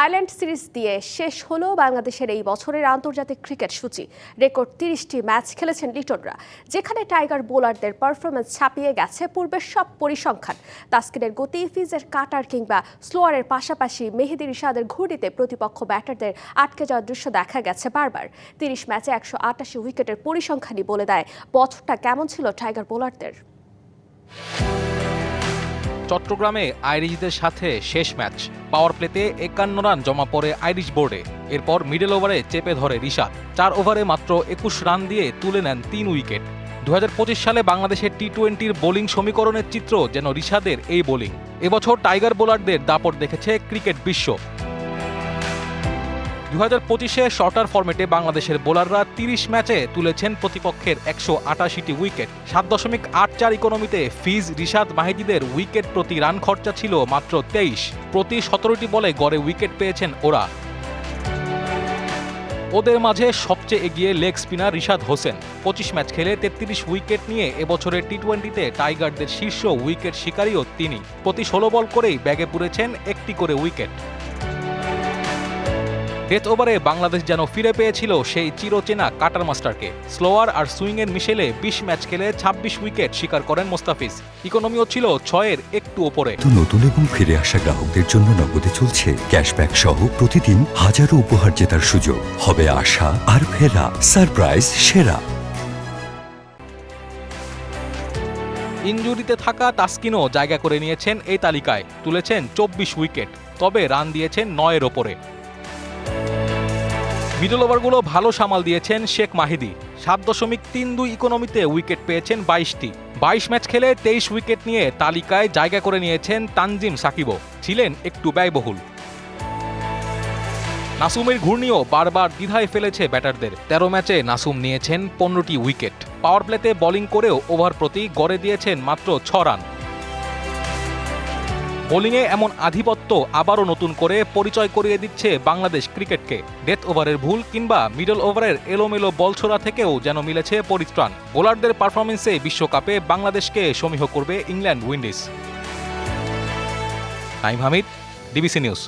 Ireland series দিয়ে শেষ হলো বাংলাদেশের এই বছরের আন্তর্জাতিক ক্রিকেট সূচি। রেকর্ড তিরিশটি ম্যাচ খেলেছেন লিটনরা, যেখানে টাইগার বোলারদের পারফরমেন্স ছাপিয়ে গেছে পূর্বের সব পরিসংখ্যান। তাস্কিনের গতি, ফিজের কাটার কিংবা স্লোয়ারের পাশাপাশি মেহেদি রিশাদের ঘুড়িতে প্রতিপক্ষ ব্যাটারদের আটকে যাওয়ার দৃশ্য দেখা গেছে বারবার। তিরিশ ম্যাচে একশো আটাশি উইকেটের পরিসংখ্যানই বলে দেয় বছরটা কেমন ছিল টাইগার বোলারদের। চট্টগ্রামে আইরিশদের সাথে শেষ ম্যাচ। পাওয়ার প্লেতে একান্ন রান জমা পড়ে আইরিশ বোর্ডে। এরপর মিডল ওভারে চেপে ধরে রিশাদ। চার ওভারে মাত্র একুশ রান দিয়ে তুলে নেন তিন উইকেট। দু হাজার পঁচিশ সালে বাংলাদেশের টি টোয়েন্টির বোলিং সমীকরণের চিত্র যেন রিশাদের এই বোলিং। এবছর টাইগার বোলারদের দাপট দেখেছে ক্রিকেট বিশ্ব। দু হাজার পঁচিশে শর্টার ফরম্যাটে বাংলাদেশের বোলাররা তিরিশ ম্যাচে তুলেছেন প্রতিপক্ষের একশো আটাশিটি উইকেট। সাত দশমিক আট চার ইকোনমিতে ফিজ, রিশাদ মাহিদিদের উইকেট প্রতি রান খরচা ছিল মাত্র তেইশ। প্রতি সতেরোটি বলে গড়ে উইকেট পেয়েছেন ওরা। ওদের মাঝে সবচেয়ে এগিয়ে লেগ স্পিনার রিশাদ হোসেন। পঁচিশ ম্যাচ খেলে তেত্রিশ উইকেট নিয়ে এবছরের টি টোয়েন্টিতে টাইগারদের শীর্ষ উইকেট শিকারীও তিনি। প্রতি ষোলো বল করেই ব্যাগে পুরেছেন একটি করে উইকেট। ডেথ ওভারে বাংলাদেশ যেন ফিরে পেয়েছিল সেই চিরচেনা কাটার মাস্টারকে। স্লোয়ার আর সুইংয়ের মিশেলে বিশ ম্যাচ খেলে ২৬ উইকেট শিকার করেন মোস্তাফিজ। ইকোনমিও ছিল ছয়ের একটু ওপরে। নতুন এবং ফিরে আসা গ্রাহকদের জন্য নগদে চলছে ক্যাশব্যাক সহ প্রতিদিন হাজারো উপহার জেতার সুযোগ। হবে আশা আর ফেরা সারপ্রাইজ সেরা। ইনজুরিতে থাকা তাসকিনও জায়গা করে নিয়েছেন এই তালিকায় তুলেছেন চব্বিশ উইকেট তবে রান দিয়েছেন নয়ের ওপরে। মিডল ওভারগুলো ভালো সামাল দিয়েছেন শেখ মাহিদি। সাত দশমিক তিন দুই ইকোনমিতে উইকেট পেয়েছেন বাইশটি। বাইশ ম্যাচ খেলে তেইশ উইকেট নিয়ে তালিকায় জায়গা করে নিয়েছেন তানজিম সাকিবও। ছিলেন একটু ব্যয়বহুল। নাসুমের ঘূর্ণিও বারবার দ্বিধায় ফেলেছে ব্যাটারদের। তেরো ম্যাচে নাসুম নিয়েছেন পনেরোটি উইকেট পাওয়ার প্লেতে বোলিং করেও ওভার প্রতি গড়ে দিয়েছেন মাত্র ছ রান বোলিংয়ে এমন আধিপত্য আবারও নতুন করে পরিচয় করিয়ে দিচ্ছে বাংলাদেশ ক্রিকেটকে। ডেথ ওভারের ভুল কিংবা মিডল ওভারের এলোমেলো বল ছোড়া থেকেও যেন মিলেছে পরিত্রাণ। বোলারদের পারফরমেন্সে বিশ্বকাপে বাংলাদেশকে সমীহ করবে England Windies. Naim Hamid, DBC news.